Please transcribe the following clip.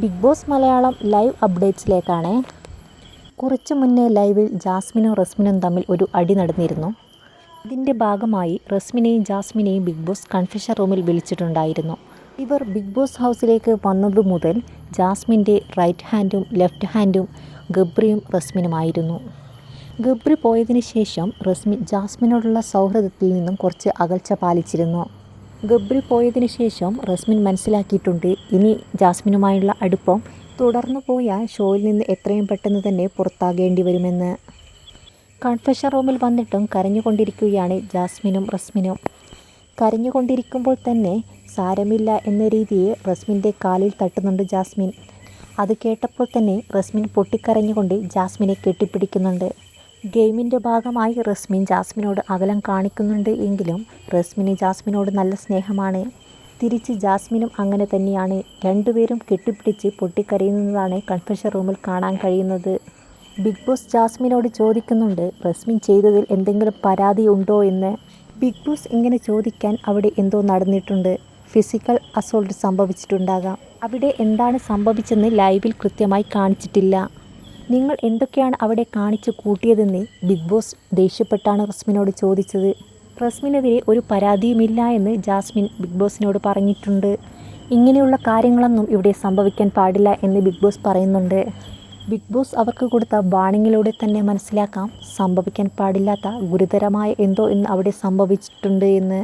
Big Boss Malayalam live അപ്ഡേറ്റ്സിലേക്കാണ്. കുറച്ചു മുന്നേ ലൈവിൽ ജാസ്മിനും റസ്മിനും തമ്മിൽ ഒരു അടി നടന്നിരുന്നു. ഇതിന്റെ ഭാഗമായി റസ്മിനെയും ജാസ്മിനെയും ബിഗ് ബോസ് കൺഫ്യൂഷൻ റൂമിൽ വിളിച്ചിട്ടുണ്ടായിരുന്നു. ഇവർ ബിഗ് ബോസ് ഹൗസിലേക്ക് വന്നത് മുതൽ ജാസ്മിന്റെ റൈറ്റ് ഹാൻഡും ലെഫ്റ്റ് ഹാൻഡും ഗബ്രിയും റസ്മിനുമായിരുന്നു. ഗബ്രി പോയതിന് ശേഷം റസ്മി ജാസ്മിനോടുള്ള സൗഹൃദത്തിൽ നിന്നും കുറച്ച് അകൽച്ച പാലിച്ചിരുന്നു. ഗബ്രി പോയതിന് ശേഷം റസ്മിൻ മനസ്സിലാക്കിയിട്ടുണ്ട്. ഇനി ജാസ്മിനുമായുള്ള അടുപ്പം തുടർന്നു പോയാൽ ഷോയിൽ നിന്ന് എത്രയും പെട്ടെന്ന് തന്നെ പുറത്താകേണ്ടി വരുമെന്ന്. കൺഫെഷൻ റൂമിൽ വന്നിട്ടും കരഞ്ഞുകൊണ്ടിരിക്കുകയാണ് ജാസ്മിനും റസ്മിനും. കരഞ്ഞുകൊണ്ടിരിക്കുമ്പോൾ തന്നെ സാരമില്ല എന്ന രീതിയിൽ റസ്മിന്റെ കാലിൽ തട്ടുന്നുണ്ട് ജാസ്മിൻ. അത് കേട്ടപ്പോൾ തന്നെ റസ്മിൻ പൊട്ടിക്കരഞ്ഞുകൊണ്ട് ജാസ്മിനെ കെട്ടിപ്പിടിക്കുന്നുണ്ട്. ഗെയിമിന്റെ ഭാഗമായി റസ്മിൻ ജാസ്മിനോട് അകലം കാണിക്കുന്നുണ്ട് എങ്കിലും റസ്മിന് ജാസ്മിനോട് നല്ല സ്നേഹമാണ്. തിരിച്ച് ജാസ്മിനും അങ്ങനെ തന്നെയാണ്. രണ്ടുപേരും കെട്ടിപ്പിടിച്ച് പൊട്ടിക്കരയുന്നതാണ് കൺഫെഷൻ റൂമിൽ കാണാൻ കഴിയുന്നത്. ബിഗ് ബോസ് ജാസ്മിനോട് ചോദിക്കുന്നുണ്ട് റസ്മിൻ ചെയ്തതിൽ എന്തെങ്കിലും പരാതി ഉണ്ടോ എന്ന്? ബിഗ് ബോസ് ഇങ്ങനെ ചോദിക്കാൻ അവിടെ എന്തോ നടന്നിട്ടുണ്ട്. ഫിസിക്കൽ അസോൾട്ട് സംഭവിച്ചിട്ടുണ്ടാകാം. അവിടെ എന്താണ് സംഭവിച്ചെന്ന് ലൈവിൽ കൃത്യമായി കാണിച്ചിട്ടില്ല. നിങ്ങൾ എന്തൊക്കെയാണ് അവിടെ കാണിച്ചു കൂട്ടിയതെന്ന് ബിഗ് ബോസ് ദേഷ്യപ്പെട്ടാണ് റസ്മിനോട് ചോദിച്ചത്. റസ്മിനെതിരെ ഒരു പരാതിയുമില്ല എന്ന് ജാസ്മിൻ ബിഗ് ബോസിനോട് പറഞ്ഞിട്ടുണ്ട്. ഇങ്ങനെയുള്ള കാര്യങ്ങളൊന്നും ഇവിടെ സംഭവിക്കാൻ പാടില്ല എന്ന് ബിഗ് ബോസ് പറയുന്നുണ്ട്. ബിഗ് ബോസ് അവർക്ക് കൊടുത്ത വാണിങ്ങിലൂടെ തന്നെ മനസ്സിലാക്കാം സംഭവിക്കാൻ പാടില്ലാത്ത ഗുരുതരമായ എന്തോ ഇന്ന് അവിടെ സംഭവിച്ചിട്ടുണ്ട് എന്ന്.